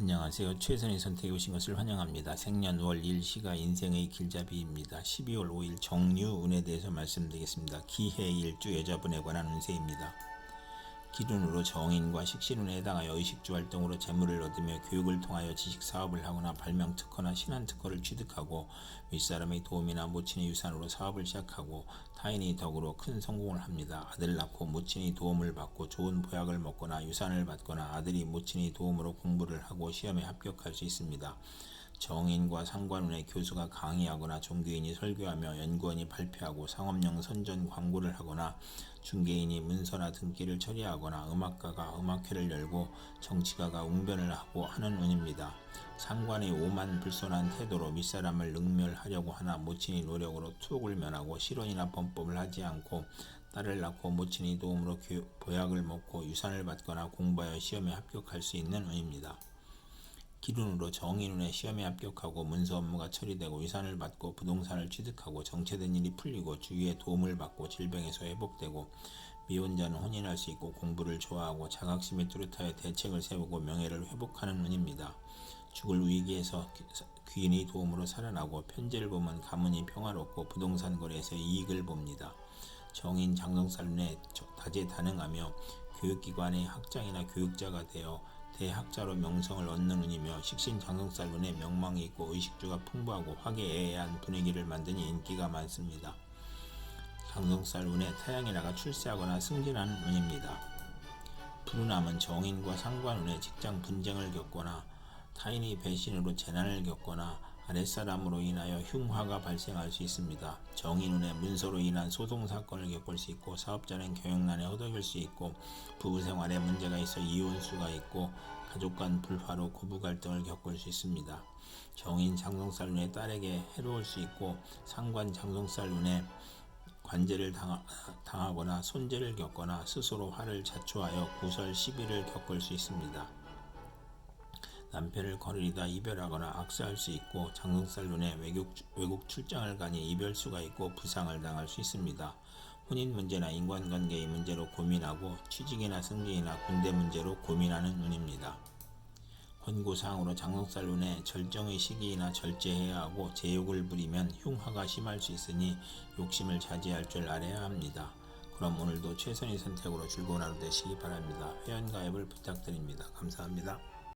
안녕하세요. 최선의 선택에 오신 것을 환영합니다. 생년 월 일시가 인생의 길잡이입니다. 12월 5일 정유 운에 대해서 말씀드리겠습니다. 기해일주 여자분에 관한 운세입니다. 기운으로 정인과 식신운에 해당하여 의식주 활동으로 재물을 얻으며 교육을 통하여 지식 사업을 하거나 발명 특허나 신한 특허를 취득하고 윗사람의 도움이나 모친의 유산으로 사업을 시작하고 타인이 덕으로 큰 성공을 합니다. 아들 낳고 모친의 도움을 받고 좋은 보약을 먹거나 유산을 받거나 아들이 모친의 도움으로 공부를 하고 시험에 합격할 수 있습니다. 정인과 상관운의 교수가 강의하거나 종교인이 설교하며 연구원이 발표하고 상업용 선전 광고를 하거나 중개인이 문서나 등기를 처리하거나 음악가가 음악회를 열고 정치가가 웅변을 하고 하는 운입니다. 상관의 오만 불손한 태도로 윗사람을 능멸하려고 하나 모친의 노력으로 투옥을 면하고 실언이나 범법을 하지 않고 딸을 낳고 모친의 도움으로 보약을 먹고 유산을 받거나 공부하여 시험에 합격할 수 있는 운입니다. 기준으로 정인운에 시험에 합격하고 문서 업무가 처리되고 유산을 받고 부동산을 취득하고 정체된 일이 풀리고 주위의 도움을 받고 질병에서 회복되고 미혼자는 혼인할 수 있고 공부를 좋아하고 자각심이 뚜렷하여 대책을 세우고 명예를 회복하는 운입니다. 죽을 위기에서 귀인의 도움으로 살아나고 편제를 보면 가문이 평화롭고 부동산 거래에서 이익을 봅니다. 정인 장성살운에 다재다능하며 교육기관의 학장이나 교육자가 되어 대학자로 명성을 얻는 운이며 식신 장성살 운에 명망이 있고 의식주가 풍부하고 화기애애한 분위기를 만드니 인기가 많습니다. 장성살 운에 타양이 나가 출세하거나 승진하는 운입니다. 불운함은 정인과 상관운에 직장 분쟁을 겪거나 타인의 배신으로 재난을 겪거나 아랫사람으로 인하여 흉화가 발생할 수 있습니다. 정인운의 문서로 인한 소송 사건을 겪을 수 있고 사업자는 경영난에 허덕일 수 있고 부부 생활에 문제가 있어 이혼수가 있고 가족 간 불화로 고부 갈등을 겪을 수 있습니다. 정인 장성살운의 딸에게 해로울 수 있고 상관 장성살운에 관제를 당하, 당하 거나 손재를 겪거나 스스로 화를 자초하여 구설 시비를 겪을 수 있습니다. 남편을 거르리다 이별하거나 악수할 수 있고 장성살 눈에 외국, 외국 출장을 가니 이별수가 있고 부상을 당할 수 있습니다. 혼인 문제나 인간관계의 문제로 고민하고 취직이나 승진이나 군대 문제로 고민하는 운입니다. 권고사항으로 장성살 눈에 절정의 시기이나 절제해야 하고 제욕을 부리면 흉화가 심할 수 있으니 욕심을 자제할 줄 알아야 합니다. 그럼 오늘도 최선의 선택으로 즐거운 하루 되시기 바랍니다. 회원가입을 부탁드립니다. 감사합니다.